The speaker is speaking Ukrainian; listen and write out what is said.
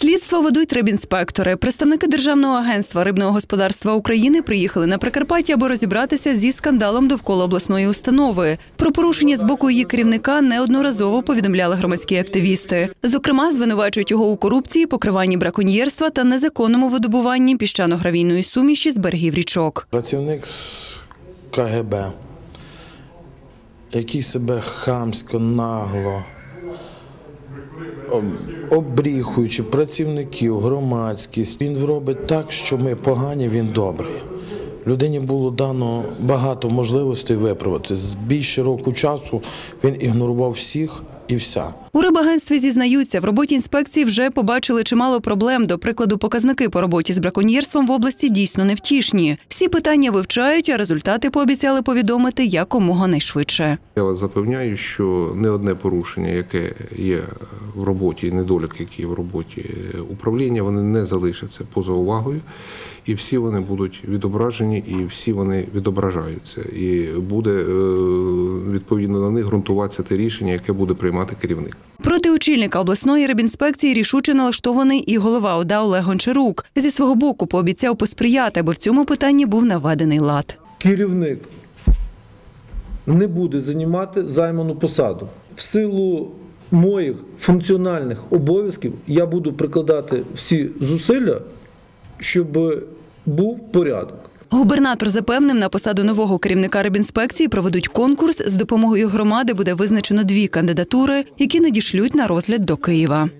Слідство ведуть рибінспектори. Представники Державного агентства рибного господарства України приїхали на Прикарпаття, аби розібратися зі скандалом довкола обласної установи. Про порушення з боку її керівника неодноразово повідомляли громадські активісти. Зокрема, звинувачують його у корупції, покриванні браконьєрства та незаконному видобуванні піщано-гравійної суміші з берегів річок. Працівник КГБ, який себе хамсько, нагло, обріхуючи працівників, громадськість, він робить так, що ми погані, він добрий. Людині було дано багато можливостей виправити. З більше року часу він ігнорував всіх і вся. У рибагентстві зізнаються, в роботі інспекції вже побачили чимало проблем. До прикладу, показники по роботі з браконьєрством в області дійсно невтішні. Всі питання вивчають, а результати пообіцяли повідомити якомога найшвидше. Я вас запевняю, що не одне порушення, яке є в роботі, і недолік, який є в роботі управління, вони не залишаться поза увагою, і всі вони будуть відображені, і всі вони відображаються. І буде е, відповідно на них ґрунтуватися те рішення, яке буде приймати керівник. Проти очільника обласної рибінспекції рішуче налаштований і голова ОДА Олег Гончарук. Зі свого боку пообіцяв посприяти, аби в цьому питанні був наведений лад. керівник не буде займати займану посаду. В силу моїх функціональних обов'язків я буду прикладати всі зусилля, щоб був порядок. Губернатор запевнив, на посаду нового керівника рибінспекції проведуть конкурс. З допомогою громади буде визначено дві кандидатури, які надішлють на розгляд до Києва.